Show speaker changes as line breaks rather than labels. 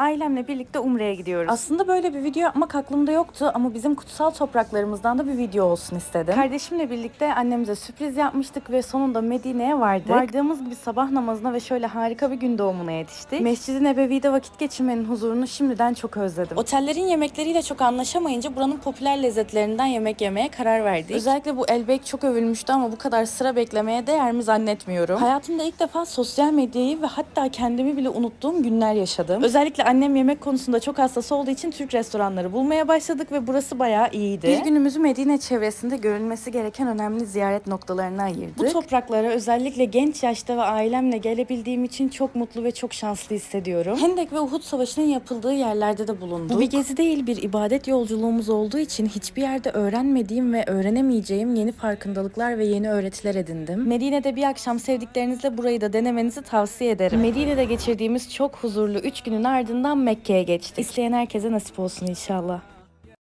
ailemle birlikte Umre'ye gidiyoruz. Aslında böyle bir video yapmak aklımda yoktu ama bizim kutsal topraklarımızdan da bir video olsun istedim. Kardeşimle birlikte annemize sürpriz yapmıştık ve sonunda Medine'ye vardık. Vardığımız gibi sabah namazına ve şöyle harika bir gün doğumuna yetiştik. Mescid-i Nebevi'de vakit geçirmenin huzurunu şimdiden çok özledim. Otellerin yemekleriyle çok anlaşamayınca buranın popüler lezzetlerinden yemek yemeye karar verdik. Özellikle bu elbek çok övülmüştü ama bu kadar sıra beklemeye değer mi zannetmiyorum. Hayatımda ilk defa sosyal medyayı ve hatta kendimi bile unuttuğum günler yaşadım. Özellikle annem yemek konusunda çok hassas olduğu için Türk restoranları bulmaya başladık ve burası bayağı iyiydi. Bir günümüzü Medine çevresinde görülmesi gereken önemli ziyaret noktalarına ayırdık. Bu topraklara özellikle genç yaşta ve ailemle gelebildiğim için çok mutlu ve çok şanslı hissediyorum. Hendek ve Uhud Savaşı'nın yapıldığı yerlerde de bulunduk. Bu bir gezi değil bir ibadet yolculuğumuz olduğu için hiçbir yerde öğrenmediğim ve öğrenemeyeceğim yeni farkındalıklar ve yeni öğretiler edindim. Medine'de bir akşam sevdiklerinizle burayı da denemenizi tavsiye ederim. Medine'de geçirdiğimiz çok huzurlu 3 günün ardından Mekke'ye geçtik. İsteyen herkese nasip olsun inşallah.